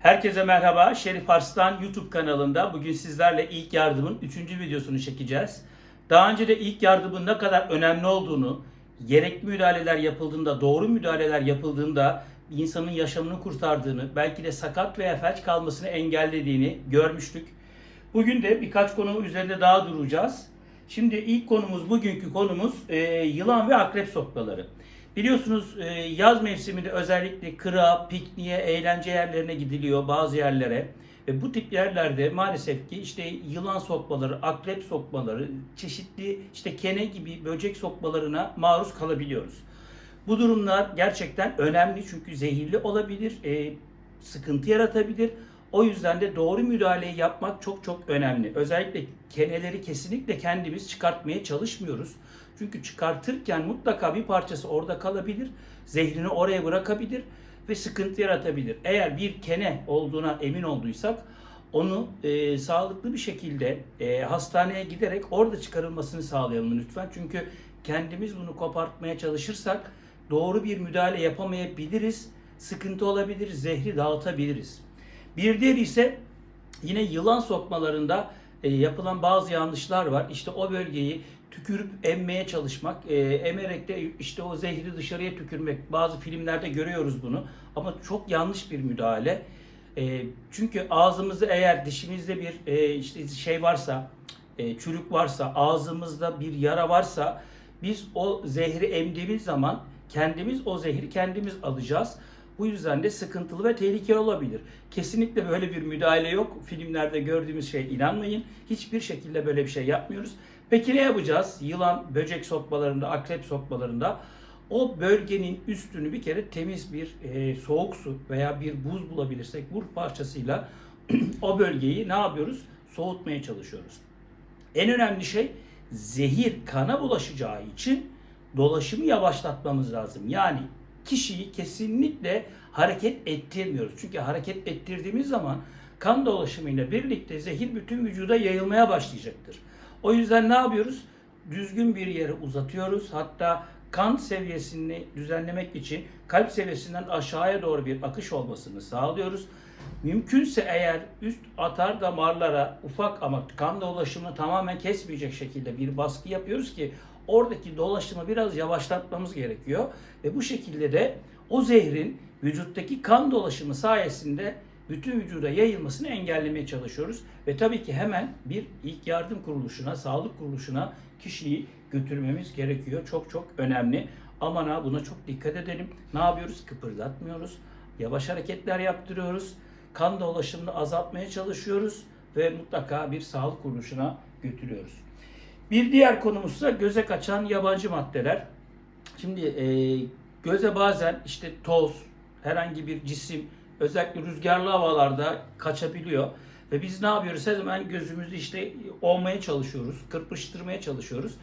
Herkese merhaba. Şerif Arslan YouTube kanalında bugün sizlerle ilk yardımın 3. videosunu çekeceğiz. Daha önce de ilk yardımın ne kadar önemli olduğunu, gerekli müdahaleler yapıldığında, doğru müdahaleler yapıldığında insanın yaşamını kurtardığını, belki de sakat veya felç kalmasını engellediğini görmüştük. Bugün de birkaç konu üzerinde daha duracağız. Şimdi ilk konumuz, bugünkü konumuz e, yılan ve akrep sokmaları. Biliyorsunuz e, yaz mevsiminde özellikle kıra, pikniğe, eğlence yerlerine gidiliyor bazı yerlere. Ve bu tip yerlerde maalesef ki işte yılan sokmaları, akrep sokmaları, çeşitli işte kene gibi böcek sokmalarına maruz kalabiliyoruz. Bu durumlar gerçekten önemli çünkü zehirli olabilir, e, sıkıntı yaratabilir. O yüzden de doğru müdahaleyi yapmak çok çok önemli. Özellikle keneleri kesinlikle kendimiz çıkartmaya çalışmıyoruz. Çünkü çıkartırken mutlaka bir parçası orada kalabilir, zehrini oraya bırakabilir ve sıkıntı yaratabilir. Eğer bir kene olduğuna emin olduysak onu e, sağlıklı bir şekilde e, hastaneye giderek orada çıkarılmasını sağlayalım lütfen. Çünkü kendimiz bunu kopartmaya çalışırsak doğru bir müdahale yapamayabiliriz, sıkıntı olabilir, zehri dağıtabiliriz. Bir diğeri ise yine yılan sokmalarında e, yapılan bazı yanlışlar var. İşte o bölgeyi tükürüp emmeye çalışmak, e, emerek de işte o zehri dışarıya tükürmek. Bazı filmlerde görüyoruz bunu ama çok yanlış bir müdahale. E, çünkü ağzımızda eğer dişimizde bir e, işte şey varsa, e, çürük varsa, ağzımızda bir yara varsa biz o zehri emdiğimiz zaman kendimiz o zehri kendimiz alacağız. Bu yüzden de sıkıntılı ve tehlikeli olabilir. Kesinlikle böyle bir müdahale yok. Filmlerde gördüğümüz şeye inanmayın. Hiçbir şekilde böyle bir şey yapmıyoruz. Peki ne yapacağız? Yılan, böcek sokmalarında, akrep sokmalarında o bölgenin üstünü bir kere temiz bir e, soğuk su veya bir buz bulabilirsek buz parçasıyla o bölgeyi ne yapıyoruz? Soğutmaya çalışıyoruz. En önemli şey zehir kana bulaşacağı için dolaşımı yavaşlatmamız lazım. Yani kişiyi kesinlikle hareket ettirmiyoruz. Çünkü hareket ettirdiğimiz zaman kan dolaşımıyla birlikte zehir bütün vücuda yayılmaya başlayacaktır. O yüzden ne yapıyoruz? Düzgün bir yere uzatıyoruz. Hatta kan seviyesini düzenlemek için kalp seviyesinden aşağıya doğru bir akış olmasını sağlıyoruz. Mümkünse eğer üst atar damarlara ufak ama kan dolaşımını tamamen kesmeyecek şekilde bir baskı yapıyoruz ki oradaki dolaşımı biraz yavaşlatmamız gerekiyor. Ve bu şekilde de o zehrin vücuttaki kan dolaşımı sayesinde bütün vücuda yayılmasını engellemeye çalışıyoruz. Ve tabii ki hemen bir ilk yardım kuruluşuna, sağlık kuruluşuna kişiyi götürmemiz gerekiyor. Çok çok önemli. Aman ha buna çok dikkat edelim. Ne yapıyoruz? Kıpırdatmıyoruz. Yavaş hareketler yaptırıyoruz. Kan dolaşımını azaltmaya çalışıyoruz ve mutlaka bir sağlık kuruluşuna götürüyoruz. Bir diğer konumuz ise göze kaçan yabancı maddeler. Şimdi e, göze bazen işte toz, herhangi bir cisim, özellikle rüzgarlı havalarda kaçabiliyor. Ve biz ne yapıyoruz? Hemen gözümüzü işte olmaya çalışıyoruz, kırpıştırmaya çalışıyoruz.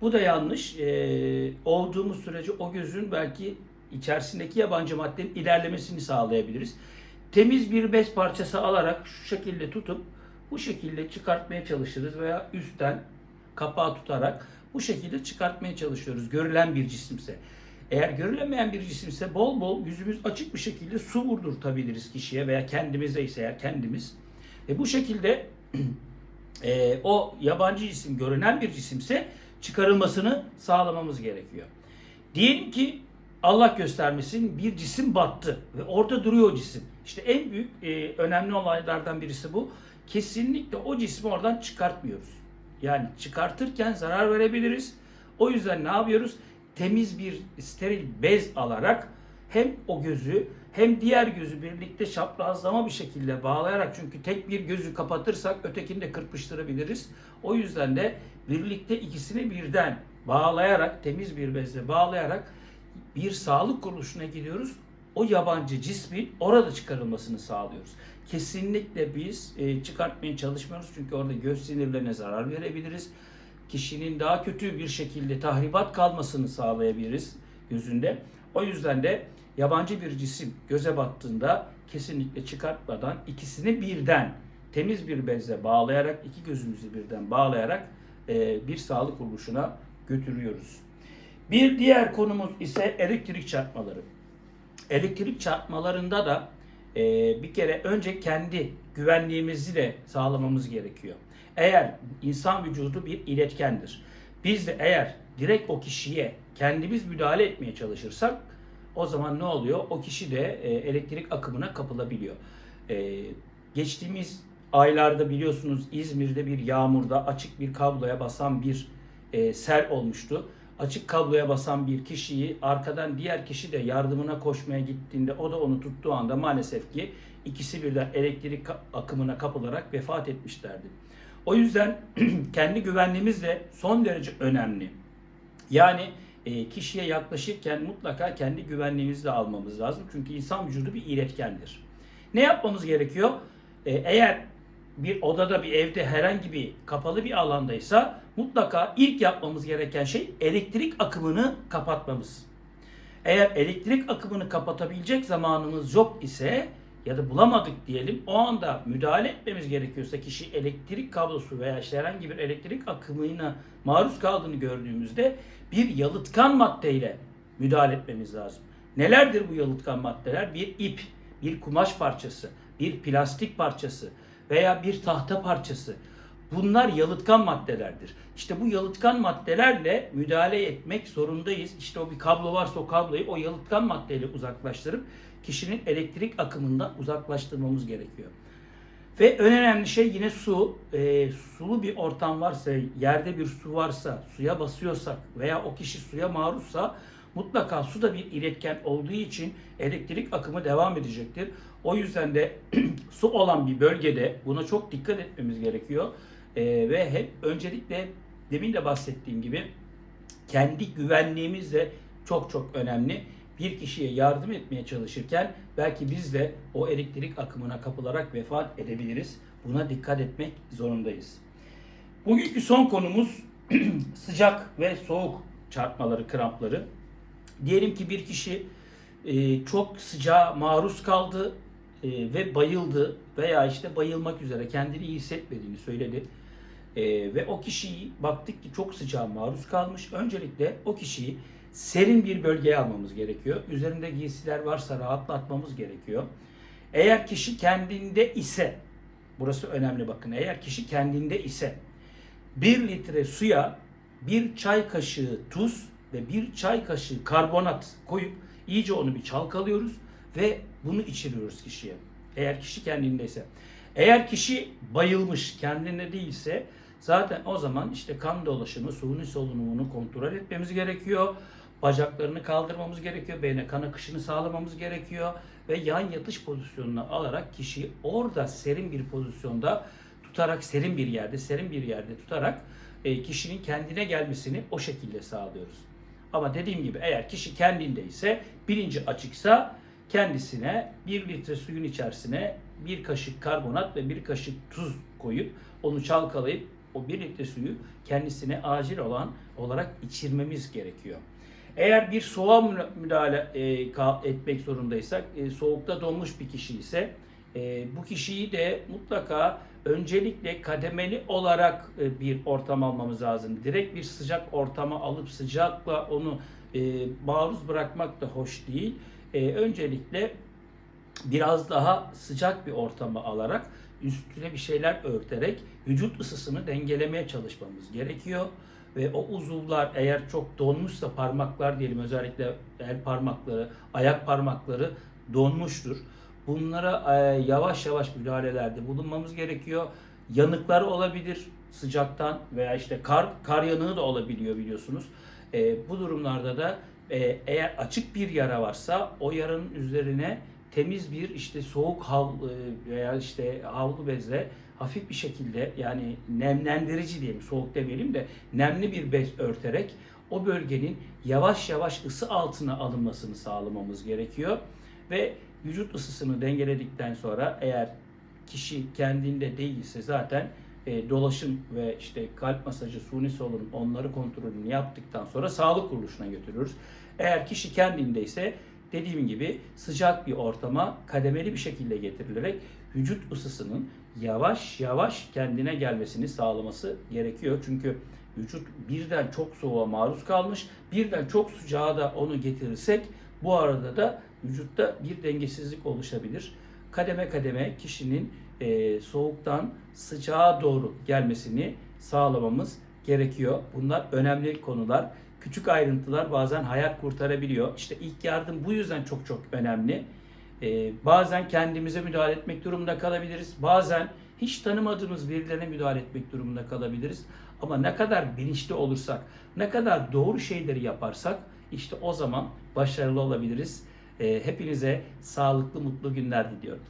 Bu da yanlış. E, olduğumuz sürece o gözün belki içerisindeki yabancı maddenin ilerlemesini sağlayabiliriz. Temiz bir bez parçası alarak şu şekilde tutup bu şekilde çıkartmaya çalışırız veya üstten kapağı tutarak bu şekilde çıkartmaya çalışıyoruz. Görülen bir cisimse. Eğer görülemeyen bir cisimse bol bol yüzümüz açık bir şekilde su vurdurtabiliriz kişiye veya kendimize ise eğer kendimiz. Ve bu şekilde e, o yabancı cisim görünen bir cisimse çıkarılmasını sağlamamız gerekiyor. Diyelim ki Allah göstermesin bir cisim battı ve orada duruyor o cisim. İşte en büyük e, önemli olaylardan birisi bu. Kesinlikle o cismi oradan çıkartmıyoruz. Yani çıkartırken zarar verebiliriz. O yüzden ne yapıyoruz? Temiz bir steril bez alarak hem o gözü hem diğer gözü birlikte çaprazlama bir şekilde bağlayarak çünkü tek bir gözü kapatırsak ötekini de kırpıştırabiliriz. O yüzden de birlikte ikisini birden bağlayarak temiz bir bezle bağlayarak bir sağlık kuruluşuna gidiyoruz. O yabancı cismin orada çıkarılmasını sağlıyoruz. Kesinlikle biz e, çıkartmaya çalışmıyoruz çünkü orada göz sinirlerine zarar verebiliriz. Kişinin daha kötü bir şekilde tahribat kalmasını sağlayabiliriz gözünde. O yüzden de yabancı bir cisim göze battığında kesinlikle çıkartmadan ikisini birden temiz bir bezle bağlayarak iki gözümüzü birden bağlayarak e, bir sağlık kuruluşuna götürüyoruz. Bir diğer konumuz ise elektrik çarpmaları. Elektrik çarpmalarında da e, bir kere önce kendi güvenliğimizi de sağlamamız gerekiyor. Eğer insan vücudu bir iletkendir. Biz de eğer direkt o kişiye kendimiz müdahale etmeye çalışırsak o zaman ne oluyor? O kişi de e, elektrik akımına kapılabiliyor. E, geçtiğimiz aylarda biliyorsunuz İzmir'de bir yağmurda açık bir kabloya basan bir e, sel olmuştu. Açık kabloya basan bir kişiyi arkadan diğer kişi de yardımına koşmaya gittiğinde o da onu tuttuğu anda maalesef ki ikisi birden elektrik akımına kapılarak vefat etmişlerdi. O yüzden kendi güvenliğimiz de son derece önemli. Yani e, kişiye yaklaşırken mutlaka kendi güvenliğimizi de almamız lazım. Çünkü insan vücudu bir iletkendir. Ne yapmamız gerekiyor? E, eğer bir odada, bir evde herhangi bir kapalı bir alandaysa mutlaka ilk yapmamız gereken şey elektrik akımını kapatmamız. Eğer elektrik akımını kapatabilecek zamanımız yok ise ya da bulamadık diyelim o anda müdahale etmemiz gerekiyorsa kişi elektrik kablosu veya işte herhangi bir elektrik akımına maruz kaldığını gördüğümüzde bir yalıtkan maddeyle müdahale etmemiz lazım. Nelerdir bu yalıtkan maddeler? Bir ip, bir kumaş parçası, bir plastik parçası veya bir tahta parçası. Bunlar yalıtkan maddelerdir. İşte bu yalıtkan maddelerle müdahale etmek zorundayız. İşte o bir kablo varsa o kabloyu o yalıtkan maddeyle uzaklaştırıp kişinin elektrik akımından uzaklaştırmamız gerekiyor. Ve en önemli şey yine su. E, sulu bir ortam varsa, yerde bir su varsa, suya basıyorsak veya o kişi suya maruzsa mutlaka su da bir iletken olduğu için elektrik akımı devam edecektir. O yüzden de su olan bir bölgede buna çok dikkat etmemiz gerekiyor. E, ve hep öncelikle demin de bahsettiğim gibi kendi güvenliğimiz de çok çok önemli. Bir kişiye yardım etmeye çalışırken belki biz de o elektrik akımına kapılarak vefat edebiliriz. Buna dikkat etmek zorundayız. Bugünkü son konumuz sıcak ve soğuk çarpmaları, krampları. Diyelim ki bir kişi e, çok sıcağa maruz kaldı e, ve bayıldı veya işte bayılmak üzere kendini iyi hissetmediğini söyledi. E, ve o kişiyi baktık ki çok sıcağa maruz kalmış. Öncelikle o kişiyi serin bir bölgeye almamız gerekiyor. Üzerinde giysiler varsa rahatlatmamız gerekiyor. Eğer kişi kendinde ise, burası önemli bakın, eğer kişi kendinde ise 1 litre suya bir çay kaşığı tuz ve bir çay kaşığı karbonat koyup iyice onu bir çalkalıyoruz ve bunu içiriyoruz kişiye. Eğer kişi kendindeyse. Eğer kişi bayılmış, kendinde değilse zaten o zaman işte kan dolaşımı, suni solunumunu kontrol etmemiz gerekiyor. Bacaklarını kaldırmamız gerekiyor. Beyne kan akışını sağlamamız gerekiyor. Ve yan yatış pozisyonuna alarak kişiyi orada serin bir pozisyonda tutarak serin bir yerde, serin bir yerde tutarak e, kişinin kendine gelmesini o şekilde sağlıyoruz. Ama dediğim gibi eğer kişi kendindeyse, bilinci açıksa kendisine bir litre suyun içerisine bir kaşık karbonat ve bir kaşık tuz koyup onu çalkalayıp o bir litre suyu kendisine acil olan olarak içirmemiz gerekiyor. Eğer bir soğuğa mü- müdahale e, etmek zorundaysak, e, soğukta donmuş bir kişi ise e, bu kişiyi de mutlaka öncelikle kademeli olarak bir ortam almamız lazım. Direkt bir sıcak ortama alıp sıcakla onu maruz bırakmak da hoş değil. Öncelikle biraz daha sıcak bir ortama alarak üstüne bir şeyler örterek vücut ısısını dengelemeye çalışmamız gerekiyor. Ve o uzuvlar eğer çok donmuşsa parmaklar diyelim özellikle el parmakları, ayak parmakları donmuştur. Bunlara e, yavaş yavaş müdahalelerde bulunmamız gerekiyor. Yanıklar olabilir sıcaktan veya işte kar kar yanığı da olabiliyor biliyorsunuz. E, bu durumlarda da e, eğer açık bir yara varsa o yaranın üzerine temiz bir işte soğuk havlu e, veya işte havlu bezle hafif bir şekilde yani nemlendirici diyelim soğuk demeyelim de nemli bir bez örterek o bölgenin yavaş yavaş ısı altına alınmasını sağlamamız gerekiyor ve vücut ısısını dengeledikten sonra eğer kişi kendinde değilse zaten e, dolaşım ve işte kalp masajı, suni solunum onları kontrolünü yaptıktan sonra sağlık kuruluşuna götürüyoruz. Eğer kişi kendindeyse dediğim gibi sıcak bir ortama kademeli bir şekilde getirilerek vücut ısısının yavaş yavaş kendine gelmesini sağlaması gerekiyor. Çünkü vücut birden çok soğuğa maruz kalmış, birden çok sıcağa da onu getirirsek bu arada da vücutta bir dengesizlik oluşabilir. kademe kademe kişinin e, soğuktan sıcağa doğru gelmesini sağlamamız gerekiyor. Bunlar önemli konular. Küçük ayrıntılar bazen hayat kurtarabiliyor. İşte ilk yardım bu yüzden çok çok önemli. Ee, bazen kendimize müdahale etmek durumunda kalabiliriz. Bazen hiç tanımadığımız birilerine müdahale etmek durumunda kalabiliriz. Ama ne kadar bilinçli olursak, ne kadar doğru şeyleri yaparsak işte o zaman başarılı olabiliriz. Ee, hepinize sağlıklı, mutlu günler diliyorum.